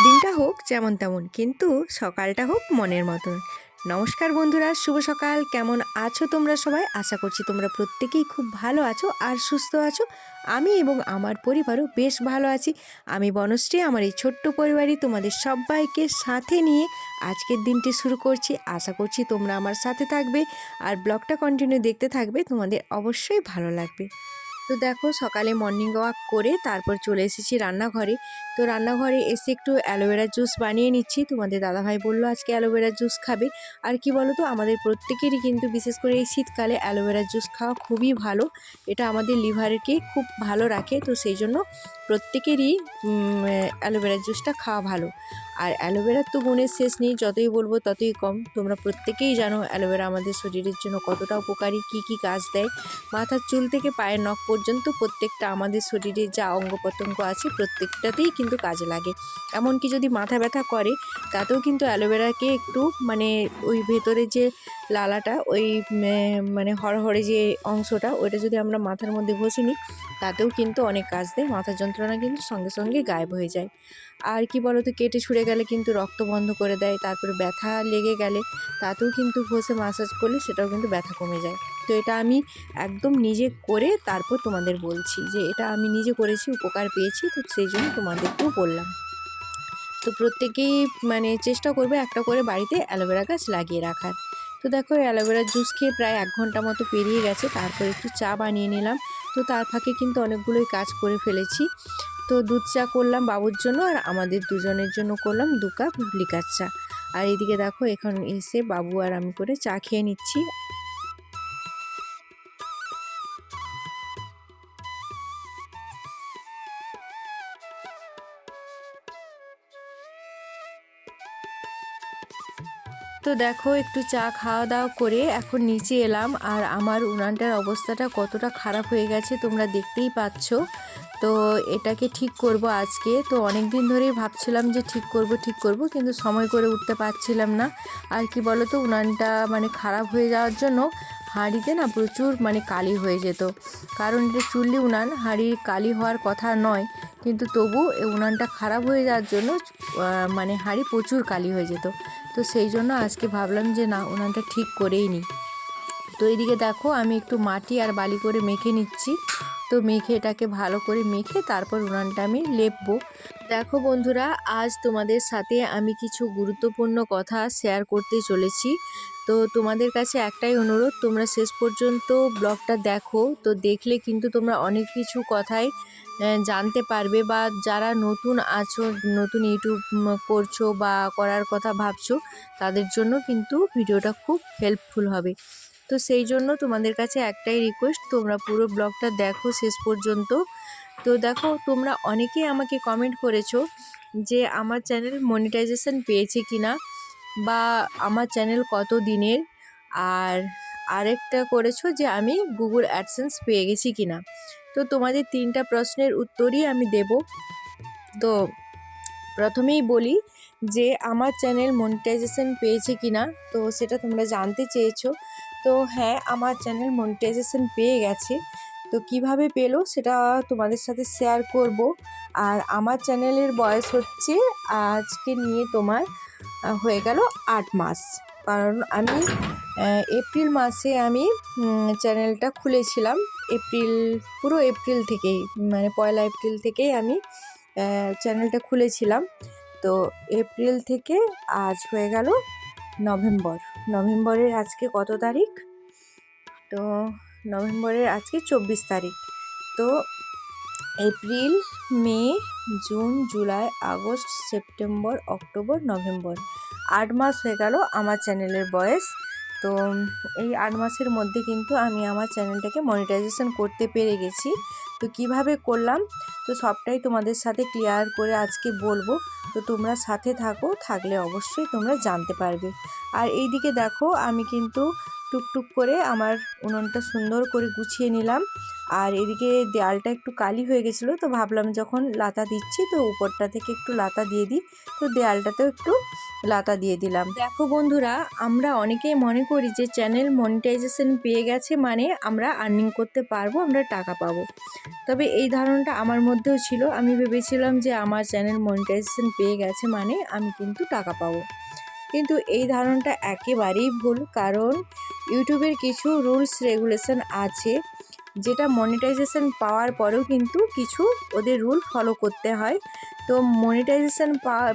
সারাদিনটা হোক যেমন তেমন, কিন্তু সকালটা হোক মনের মতন। নমস্কার বন্ধুরা, শুভ সকাল। কেমন আছো তোমরা সবাই? আশা করছি তোমরা প্রত্যেকেই খুব ভালো আছো আর সুস্থ আছো। আমি এবং আমার পরিবারও বেশ ভালো আছি। আমি বনশ্রী, আমার এই ছোট্ট পরিবারই তোমাদের সবাইকে সাথে নিয়ে আজকের দিনটি শুরু করছি। আশা করছি তোমরা আমার সাথে থাকবে আর ব্লগটা কন্টিনিউ দেখতে থাকবে। তোমাদের অবশ্যই ভালো লাগবে। তো দেখো সকালে মর্নিং ওয়াক করে তারপর চলে এসেছি রান্নাঘরে। তো রান্নাঘরে এসে একটু অ্যালোভেরার জুস বানিয়ে নিচ্ছি। তোমাদের দাদাভাই বলল আজকে অ্যালোভেরার জুস খাবে। আর কি বলো তো আমাদের প্রত্যেকেরই কিন্তু বিশেষ করে এই শীতকালে অ্যালোভেরার জুস খাওয়া খুবই ভালো। এটা আমাদের লিভারকে খুব ভালো রাখে। তো সেই জন্য প্রত্যেকেরই অ্যালোভেরার জুসটা খাওয়া ভালো। আর অ্যালোভেরার তো গুণের শেষ নেই, যতই বলব ততই কম। তোমরা প্রত্যেকেই জানো অ্যালোভেরা আমাদের শরীরের জন্য কতটা উপকারী, কী কী কাজ দেয়। মাথার চুল থেকে পায়ের নখ পর্যন্ত প্রত্যেকটা আমাদের শরীরে যা অঙ্গ প্রত্যঙ্গ আছে প্রত্যেকটাতেই কিন্তু কাজে লাগে। এমনকি যদি মাথা ব্যথা করে, তাতেও কিন্তু অ্যালোভেরাকে একটু মানে ওই ভেতরে যে লালাটা, ওই মানে হরহরে যে অংশটা, ওইটা যদি আমরা মাথার মধ্যে ঘষে নিই, তাতেও কিন্তু অনেক কাজ দেয়। মাথার যন্ত্রণা কিন্তু সঙ্গে সঙ্গে গায়েব হয়ে যায়। আর কি বলো তো কেটে ছুঁড়ে গেলে কিন্তু রক্ত বন্ধ করে দেয়, তারপরে ব্যথা লেগে গেলে তাতেও কিন্তু ঘষে মাসাজ করলে সেটাও কিন্তু ব্যথা কমে যায়। তো এটা আমি একদম নিজে করে তারপর তোমাদের বলছি যে এটা আমি নিজে করেছি, উপকার পেয়েছি, তো সেই জন্য তোমাদেরকেও বললাম। তো প্রত্যেকেই মানে চেষ্টা করবে একটা করে বাড়িতে অ্যালোভেরা গাছ লাগিয়ে রাখার। তো দেখো অ্যালোভেরার জুস খেয়ে প্রায় এক ঘণ্টা মতো পেরিয়ে গেছে, তারপর একটু চা বানিয়ে নিলাম। তো তার ফাঁকে কিন্তু অনেকগুলোই কাজ করে ফেলেছি। তো দুধ চা করলাম বাবুর জন্য আর আমাদের দুজনের জন্য করলাম দু কাপ লিকার চা। আর এদিকে দেখো এখন এসে বাবু আর আমি করে চা খেয়ে নিচ্ছি। তো দেখো, একটু চা খাওয়া দাওয়া করে এখন নিচে এলাম আর আমার উনানটার অবস্থাটা কতটা খারাপ হয়ে গেছে তোমরা দেখতেই পাচ্ছ। তো এটাকে ঠিক করব আজকে। তো অনেক দিন ধরেই ভাবছিলাম যে ঠিক করব ঠিক করব কিন্তু সময় করে উঠতে পারছিলাম না। আর কি বলো তো উনানটা মানে খারাপ হয়ে যাওয়ার জন্য হাঁড়িতে না প্রচুর মানে কালি হয়ে যেত। কারণ এটা চুল্লি উনান হাঁড়ির কালি হওয়ার কথা নয়। কিন্তু তবু উনানটা খারাপ হয়ে যাওয়ার জন্য মানে হাঁড়ি প্রচুর কালি হয়ে যেত। তো সেই জন্য আজকে ভাবলাম যে না উনানটা ঠিক করেই নিই। তো এইদিকে দেখো, আমি একটু মাটি আর বালি করে মেখে নিচ্ছি। তো মেখে এটাকে ভালো করে মেখে তারপর উনানটা আমি লেপবো। দেখো বন্ধুরা, আজ তোমাদের সাথে আমি কিছু গুরুত্বপূর্ণ কথা শেয়ার করতে চলেছি। তো তোমাদের কাছে একটাই অনুরোধ, তোমরা শেষ পর্যন্ত ব্লগটা দেখো। তো দেখলে কিন্তু তোমরা অনেক কিছু কথাই জানতে পারবে বা যারা নতুন আছো, নতুন ইউটিউব করছ বা করার কথা ভাবছ, তাদের জন্য কিন্তু ভিডিওটা খুব হেল্পফুল হবে। তো সেই জন্য তোমাদের কাছে একটাই রিকোয়েস্ট তোমরা পুরো ব্লগটা দেখো শেষ পর্যন্ত। তো দেখো, তোমরা অনেকেই আমাকে কমেন্ট করেছ যে আমার চ্যানেল মনিটাইজেশন পেয়েছে কি না বা আমার চ্যানেল কত দিনের। আর আরেকটা করেছ যে আমি গুগল অ্যাডসেন্স পেয়ে গেছি কি না তো তোমাদের তিনটা প্রশ্নের উত্তরই আমি দেব। তো প্রথমেই বলি যে আমার চ্যানেল মনিটাইজেশন পেয়েছে কি না তো সেটা তোমরা জানতে চেয়েছো। তো হ্যাঁ আমার চ্যানেল মনিটাইজেশন পেয়ে গেছে। তো কীভাবে পেল সেটা তোমাদের সাথে শেয়ার করব। আর আমার চ্যানেলের বয়স হচ্ছে আজকে নিয়ে তোমার হয়ে গেল আট মাস। কারণ আমি এপ্রিল মাসে আমি চ্যানেলটা খুলেছিলাম। এপ্রিল, পুরো এপ্রিল থেকেই মানে পয়লা এপ্রিল থেকেই আমি চ্যানেলটা খুলেছিলাম। তো এপ্রিল থেকে আজ হয়ে গেল নভেম্বর। নভেম্বরের আজকে কত তারিখ? তো নভেম্বরের আজকে চব্বিশ তারিখ। তো April, May, June, July, August, September, October, November. আট মাস হয়ে গেল আমার চ্যানেলের বয়স। তো এই আট মাসের মধ্যে কিন্তু আমি আমার চ্যানেলটাকে মনিটাইজেশন করতে পেরে গেছি। তো কীভাবে করলাম? তো সবটাই তোমাদের সাথে ক্লিয়ার করে আজকে বলব। তো তোমরা সাথে থাকো থাকলে অবশ্যই তোমরা জানতে পারবে। আর এইদিকে দেখো আমি কিন্তু টুকটুক করে আমার উনুনটা সুন্দর করে গুছিয়ে নিলাম। আর এদিকে দেয়ালটা একটু কালি হয়ে গেছিল, তো ভাবলাম যখন লাতা দিচ্ছি তো উপরটা থেকে একটু লাতা দিয়ে দিই, তো দেয়ালটাতেও একটু লাতা দিয়ে দিলাম। দেখো বন্ধুরা, আমরা অনেকেই মনে করি যে চ্যানেল মনিটাইজেশন পেয়ে গেছে মানে আমরা আর্নিং করতে পারব, আমরা টাকা পাবো। তবে এই ধারণাটা আমার মধ্যেও ছিল। আমি ভেবেছিলাম যে আমার চ্যানেল মনিটাইজেশন পেয়ে গেছে মানে আমি কিন্তু টাকা পাবো। কিন্তু এই ধারণাটা একেবারেই ভুল, কারণ ইউটিউবের কিছু রুলস, রেগুলেশন আছে যেটা মনিটাইজেশন পাওয়ার পরেও কিন্তু কিছু ওদের রুল ফলো করতে হয়। তো মনিটাইজেশন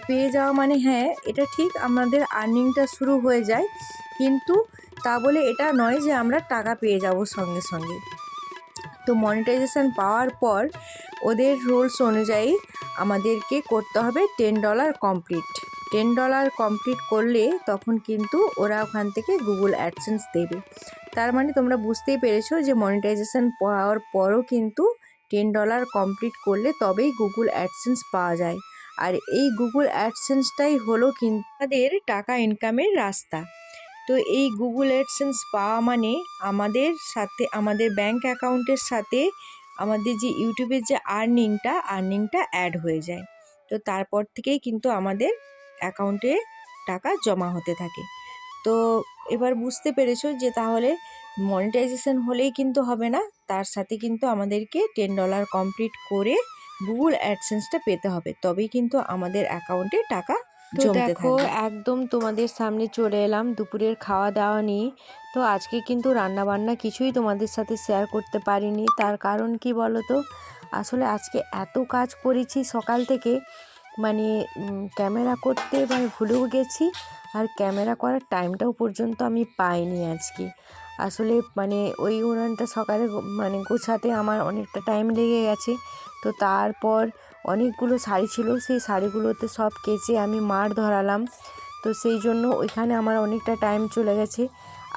পেয়ে যাওয়া মানে হ্যাঁ এটা ঠিক আমাদের আর্নিংটা শুরু হয়ে যায়, কিন্তু তা বলে এটা নয় যে আমরা টাকা পেয়ে যাব সঙ্গে সঙ্গে। তো মনিটাইজেশন পাওয়ার পর ওদের রুলস অনুযায়ী আমাদেরকে করতে হবে ten dollar complete. Ten dollar complete করলে তখন কিন্তু ওরা ওখান থেকে গুগল অ্যাডসেন্স দেবে। তার মানে তোমরা বুঝতেই পেরেছ যে মনিটাইজেশন পাওয়ার পরও কিন্তু টেন ডলার কমপ্লিট করলে তবেই গুগল অ্যাডসেন্স পাওয়া যায়। আর এই গুগল অ্যাডসেন্সটাই হলো কিন্তু তাদের টাকা ইনকামের রাস্তা। তো এই গুগল অ্যাডসেন্স পাওয়া মানে আমাদের সাথে, আমাদের ব্যাংক অ্যাকাউন্টের সাথে আমাদের যে ইউটিউবের যে আর্নিংটা আর্নিংটা অ্যাড হয়ে যায়। তো তারপর থেকেই কিন্তু আমাদের অ্যাকাউন্টে টাকা জমা হতে থাকে। তো এবার বুঝতে পেরেছ যে তাহলে মনিটাইজেশন হলেই কিন্তু হবে না তার সাথে কিন্তু আমাদেরকে টেন ডলার কমপ্লিট করে গুগল অ্যাডসেন্সটা পেতে হবে তবেই কিন্তু আমাদের অ্যাকাউন্টে টাকা তো দেখো একদম তোমাদের সামনে চলে এলাম দুপুরের খাওয়া দাওয়া নিয়ে। তো আজকে কিন্তু রান্না বান্না কিছুই তোমাদের সাথে শেয়ার করতে পারিনি তার কারণ কি বলো তো আসলে আজকে এত কাজ করেছি সকাল থেকে মানে ক্যামেরা করতে মানে ভুলেও গেছি আর ক্যামেরা করার টাইমটাও পর্যন্ত আমি পাইনি আজকে। আসলে মানে ওই উনানটা সকালে মানে গোছাতে আমার অনেকটা টাইম লেগে গেছে। তো তারপর অনেকগুলো শাড়ি ছিল, সেই শাড়িগুলোতে সব কেচে আমি মার ধরালাম। তো সেই জন্য ওইখানে আমার অনেকটা টাইম চলে গেছে।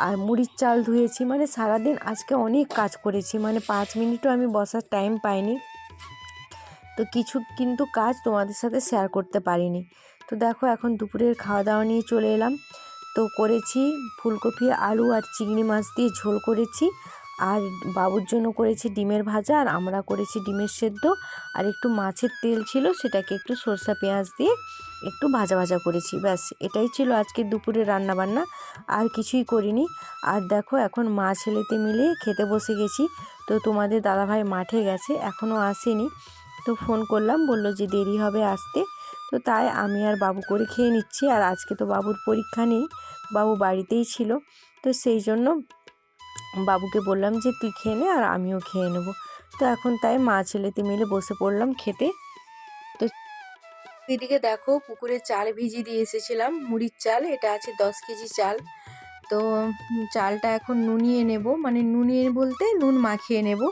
আর মুড়ির চাল ধুয়েছি মানে সারাদিন আজকে অনেক কাজ করেছি মানে পাঁচ মিনিটও আমি বসার টাইম পাইনি। তো কিছু কিন্তু কাজ তোমাদের সাথে শেয়ার করতে পারিনি। তো দেখো এখন দুপুরের খাওয়া দাওয়া নিয়ে চলে এলাম। তো করেছি ফুলকপি, আলু আর চিংড়ি মাছ দিয়ে ঝোল করেছি। আর বাবুর জন্য করেছি ডিমের ভাজা আর আমরা করেছি ডিমের সেদ্ধ। আর একটু মাছের তেল ছিল সেটাকে একটু সরষা পেঁয়াজ দিয়ে একটু ভাজা ভাজা করেছি। ব্যাস, এটাই ছিল আজকে দুপুরে রান্না বান্না আর কিছুই করিনি। আর দেখো এখন মা ছেলেতে মিলে খেতে বসে গেছি। তো তোমাদের দাদাভাই মাঠে গেছে, এখনও আসেনি। তো ফোন করলাম, বলল যে দেরি হবে আসতে। তো তাই আমি আর বাবু করে খেয়ে নিচ্ছি, আর আজকে তো বাবুর পরীক্ষা নেই, বাবু বাড়িতেই ছিল। তো সেই জন্য বাবুকে বললাম যে তুই খেয়ে নে, আর আমিও খেয়ে নেব। তো এখন তাই মা ছেলেতে মিলে বসে পড়লাম খেতে। তো এদিকে দেখো পুকুরে চাল ভিজিয়ে দিয়ে এসেছিলাম, মুড়ির চাল, এটা আছে দশ কেজি চাল। তো চালটা এখন নুনিয়ে নেব মানে নুনিয়ে বলতে নুন মাখিয়ে নেব।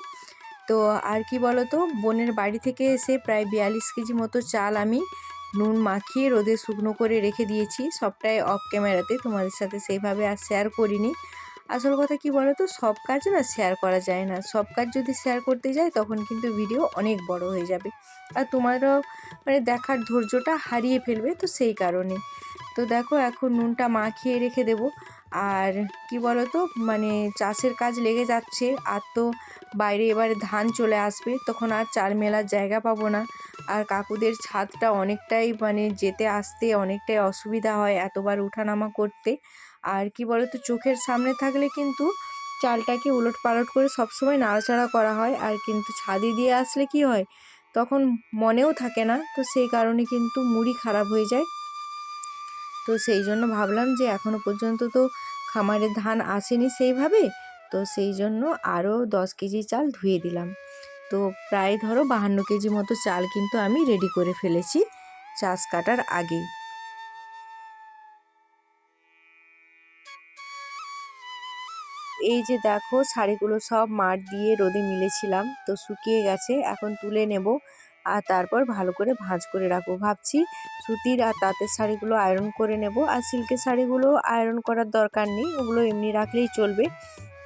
তো আর কি বলো তো বোনের বাড়ি থেকে এসে প্রায় বিয়াল্লিশ কেজি মতো চাল আমি নুন মাখিয়ে রোদে শুকনো করে রেখে দিয়েছি। সবটাই অফ ক্যামেরাতে তোমাদের সাথে সেইভাবে আর শেয়ার করিনি। আসল কথা কি বলো তো সব কাজ না শেয়ার করা যায় না। সব কাজ যদি শেয়ার করতে যাই, তখন কিন্তু ভিডিও অনেক বড় হয়ে যাবে। আর তোমারও মানে দেখার ধৈর্যটা হারিয়ে ফেলবে তো সেই কারণে। তো দেখো, এখন নুনটা মাখিয়ে রেখে দেব। আর কি বলো তো মানে চাষের কাজ লেগে যাচ্ছে, আর তো বাইরে এবার ধান চলে আসবে, তখন আর চাল মেলার জায়গা পাবো না। আর কাকুদের ছাদটা অনেকটাই মানে যেতে আসতে অনেকটাই অসুবিধা হয় এতবার উঠানামা করতে। আর কি বলো তো চোখের সামনে থাকলে কিন্তু চালটাকে উলট পালট করে সবসময় নাড়াচাড়া করা হয়, আর কিন্তু ছাদে দিয়ে আসলে কি হয়, তখন মনেও থাকে না। তো সেই কারণে কিন্তু মুড়ি খারাপ হয়ে যায়। তো সেই জন্য ভাবলাম যে এখনও পর্যন্ত তো খামারে ধান আসেনি সেইভাবে, তো সেই জন্য আরও দশ কেজি চাল ধুয়ে দিলাম। তো প্রায় ধরো বাহান্ন কেজি মতো চাল কিন্তু আমি রেডি করে ফেলেছি চাষ কাটার আগেই। এই যে দেখো শাড়িগুলো সব মাঠ দিয়ে রোদে মিলেছিলাম, তো শুকিয়ে গেছে, এখন তুলে নেব। আর তারপর ভালো করে ভাঁজ করে রাখব। ভাবছি সুতির আর তাঁতের শাড়িগুলো আয়রন করে নেব। আর সিল্কের শাড়িগুলো আয়রন করার দরকার নেই, ওগুলো এমনি রাখলেই চলবে।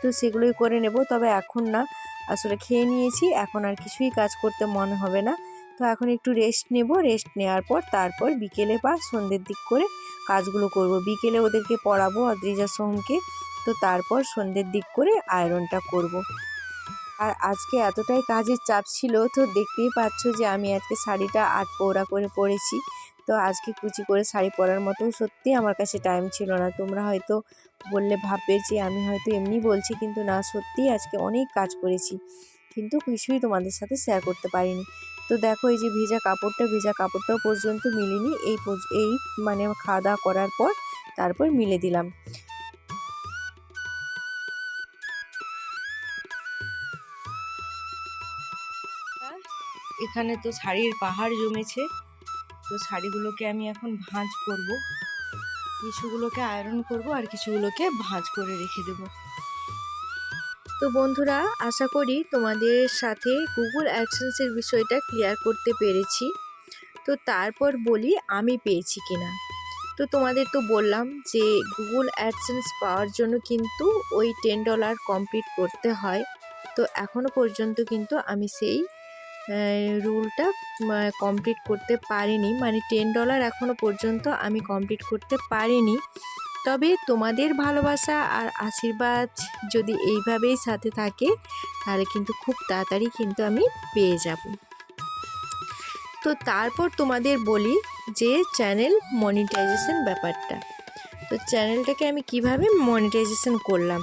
তো সেগুলোই করে নেব। তবে এখন না, আসলে খেয়ে নিয়েছি, এখন আর কিছুই কাজ করতে মনে হবে না। তো এখন একটু রেস্ট নেব। রেস্ট নেওয়ার পর তারপর বিকেলে বা সন্ধ্যের দিক করে কাজগুলো করব। বিকেলে ওদেরকে পড়াবো অদ্রিজা সোহমকে। তো তারপর সন্ধ্যের দিক করে আয়রনটা করব। আর আজকে এতটাই কাজের চাপ ছিল, তো দেখতেই পাচ্ছ যে আমি আজকে শাড়িটা আট পৌরা করে পরেছি। তো আজকে কুচি করে শাড়ি পরার মতো সত্যি আমার কাছে টাইম ছিল না। তোমরা হয়তো বললে, ভাববে যে আমি হয়তো এমনি বলছি, কিন্তু না, সত্যিই আজকে অনেক কাজ করেছি। কিন্তু কিছুই তোমাদের সাথে শেয়ার করতে পারিনি। তো দেখো, এই যে ভেজা কাপড়টা, ভেজা কাপড়টাও পর্যন্ত মিলিনি। এই এই মানে খাওয়া দাওয়া করার পর তারপর মিলে দিলাম। এখানে তো শাড়ির পাহাড় জমেছে। তো শাড়িগুলোকে আমি এখন ভাঁজ করব। কিছুগুলোকে আয়রন করব আর কিছুগুলোকে ভাঁজ করে রেখে দেবো। তো বন্ধুরা, আশা করি তোমাদের সাথে গুগল অ্যাডসেন্সের বিষয়টা ক্লিয়ার করতে পেরেছি। তো তারপর বলি আমি পেয়েছি কিনা। তো তোমাদের তো বললাম যে গুগল অ্যাডসেন্স পাওয়ার জন্য কিন্তু ওই টেন ডলার কমপ্লিট করতে হয়। তো এখনও পর্যন্ত কিন্তু আমি সেই রুলটা কমপ্লিট করতে পারিনি। মানে টেন ডলার এখনও পর্যন্ত আমি কমপ্লিট করতে পারিনি। তবে তোমাদের ভালোবাসা আর আশীর্বাদ যদি এইভাবেই সাথে থাকে, তাহলে কিন্তু খুব তাড়াতাড়ি কিন্তু আমি পেয়ে যাব। তো তারপর তোমাদের বলি যে চ্যানেল মনিটাইজেশন ব্যাপারটা। তো চ্যানেলটাকে আমি কীভাবে মনিটাইজেশন করলাম?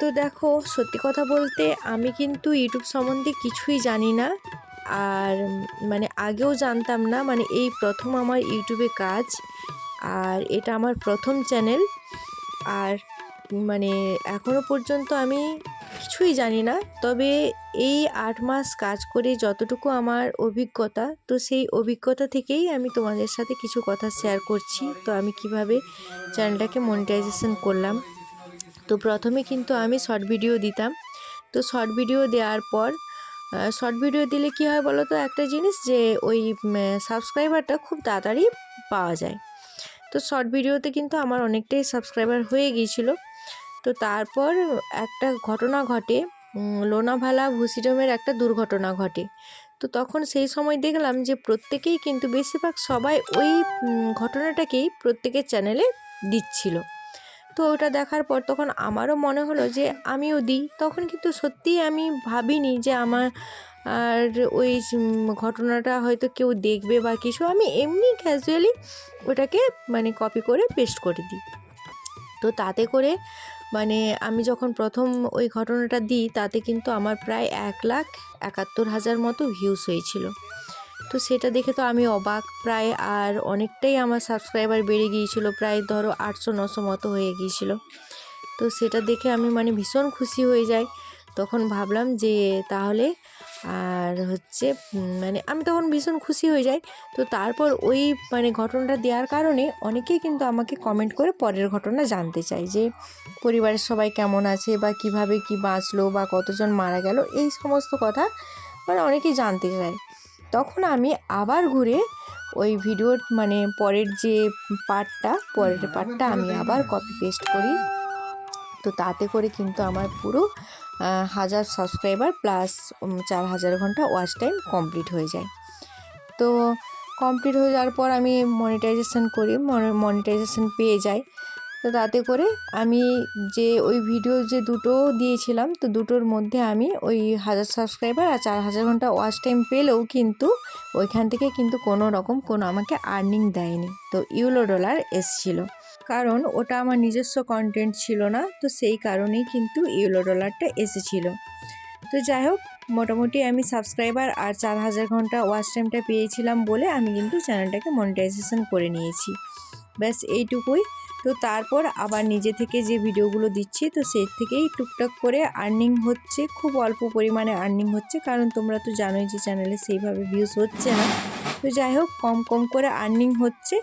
তো দেখো, সত্যি কথা বলতে আমি কিন্তু ইউটিউব সম্বন্ধে কিছুই জানি না। আর মানে আগেও জানতাম না মানে এই প্রথম আমার ইউটিউবে কাজ, আর এটা আমার প্রথম চ্যানেল। আর মানে এখনও পর্যন্ত আমি কিছুই জানি না, তবে এই আট মাস কাজ করে যতটুকু আমার অভিজ্ঞতা, তো সেই অভিজ্ঞতা থেকেই আমি তোমাদের সাথে কিছু কথা শেয়ার করছি। তো আমি কীভাবে চ্যানেলটাকে মনিটাইজেশন করলাম। তো প্রথমে কিন্তু আমি শর্ট ভিডিও দিতাম। তো শর্ট ভিডিও দেওয়ার পর শর্ট ভিডিও দিলে কী হয় বলো তো একটা জিনিস যে ওই সাবস্ক্রাইবারটা খুব তাড়াতাড়ি পাওয়া যায়। তো শর্ট ভিডিওতে কিন্তু আমার অনেকটাই সাবস্ক্রাইবার হয়ে গিয়েছিল। তো তারপর একটা ঘটনা ঘটে লোনাভালা ভুসিডমের একটা দুর্ঘটনা ঘটে। তো তখন সেই সময় দেখলাম যে প্রত্যেকেই কিন্তু বেশিরভাগ সবাই ওই ঘটনাটাকেই প্রত্যেকের চ্যানেলে দিচ্ছিল। তো ওটা দেখার পর তখন আমারও মনে হলো যে আমিও দিই। তখন কিন্তু সত্যিই আমি ভাবিনি যে আমার আর ওই ঘটনাটা হয়তো কেউ দেখবে বা কিছু। আমি এমনি ক্যাজুয়ালি ওটাকে মানে কপি করে পেস্ট করে দিই। তো তাতে করে মানে আমি যখন প্রথম ওই ঘটনাটা দিই, তাতে কিন্তু আমার প্রায় এক লাখ একাত্তর হাজার মতো ভিউস হয়েছিল। তো সেটা দেখে তো আমি অবাক। প্রায় আর অনেকটাই আমার সাবস্ক্রাইবার বেড়ে গিয়েছিল, প্রায় ধরো আটশো, নশো মতো হয়ে গিয়েছিল। তো সেটা দেখে আমি মানে ভীষণ খুশি হয়ে যাই। তখন ভাবলাম যে তাহলে আর হচ্ছে মানে আমি তখন ভীষণ খুশি হয়ে যাই। তো তারপর ওই মানে ঘটনাটা দেওয়ার কারণে অনেকেই কিন্তু আমাকে কমেন্ট করে পরের ঘটনা জানতে চায় যে, পরিবারের সবাই কেমন আছে বা কীভাবে কি বাঁচলো বা কতজন মারা গেল, এই সমস্ত কথা মানে অনেকেই জানতে চায়। তখন আমি আবার ঘুরে ওই ভিডিওর মানে পরের যে পার্টটা পরের পার্টটা আমি আবার কপি পেস্ট করি। তো তাতে করে কিন্তু আমার পুরো হাজার সাবস্ক্রাইবার প্লাস চার হাজার ঘণ্টা ওয়াচ টাইম কমপ্লিট হয়ে যায়। তো কমপ্লিট হয়ে যাওয়ার পর আমি মনিটাইজেশন করি মনিটাইজেশন পেয়ে যাই। তো তাতে করে আমি যে ওই ভিডিও যে দুটো দিয়েছিলাম, তো দুটোর মধ্যে আমি ওই হাজার সাবস্ক্রাইবার আর চার হাজার ঘণ্টা ওয়াচ টাইম পেলেও কিন্তু ওইখান থেকে কিন্তু কোনো রকম কোনো আমাকে আর্নিং দেয়নি। তো ইউলো ডলার এসছিল। কারণ ওটা আমার নিজস্ব কন্টেন্ট ছিল না, তো সেই কারণেই কিন্তু ইউলো ডলারটা এসেছিল। তো যাই হোক, মোটামুটি আমি সাবস্ক্রাইবার আর চার হাজার ঘণ্টা ওয়াচ টাইমটা পেয়েছিলাম বলে আমি কিন্তু চ্যানেলটাকে মনিটাইজেশন করে নিয়েছি। ব্যাস এইটুকুই। তো তারপর আবার নিজে থেকে যে ভিডিওগুলো দিচ্ছি, তো সেই থেকেই টুকটাক করে আর্নিং হচ্ছে, খুব অল্প পরিমাণে আর্নিং হচ্ছে, কারণ তোমরা তো জানোই যে চ্যানেলে সেইভাবে ভিউজ হচ্ছে না। তো যাই হোক, কম কম করে আর্নিং হচ্ছে।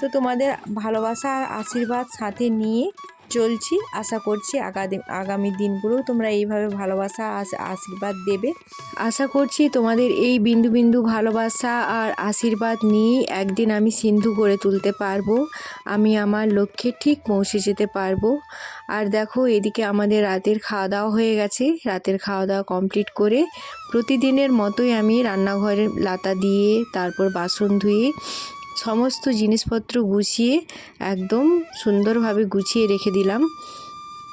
তো তোমাদের ভালোবাসা আর আশীর্বাদ সাথে নিয়ে চলছি। আশা করছি আগামী আগামী দিনগুলোও তোমরা এইভাবে ভালোবাসা, আশ- আশীর্বাদ দেবে। আশা করছি তোমাদের এই বিন্দু বিন্দু ভালোবাসা আর আশীর্বাদ নিয়েই একদিন আমি সিন্ধু গড়ে তুলতে পারব। আমি আমার লক্ষ্যে ঠিক পৌঁছে যেতে পারব। আর দেখো, এদিকে আমাদের রাতের খাওয়া দাওয়া হয়ে গেছে। রাতের খাওয়া দাওয়া কমপ্লিট করে প্রতিদিনের মতোই আমি রান্নাঘরের লাতা দিয়ে, তারপর বাসন ধুয়ে সমস্ত জিনিসপত্র গুছিয়ে একদম সুন্দরভাবে গুছিয়ে রেখে দিলাম।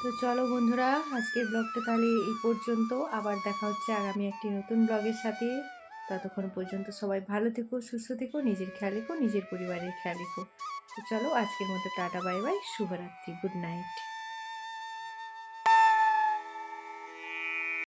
তো চলো বন্ধুরা, আজকের ব্লগটা তাহলে এই পর্যন্ত। আবার দেখা হচ্ছে আগামী একটি নতুন ব্লগের সাথে। ততক্ষণ পর্যন্ত সবাই ভালো থেকো, সুস্থ থেকো, নিজের খেয়াল রেখো, নিজের পরিবারের খেয়াল রেখো। তো চলো আজকের মতো টাটা, বাই বাই, শুভরাত্রি, গুড নাইট।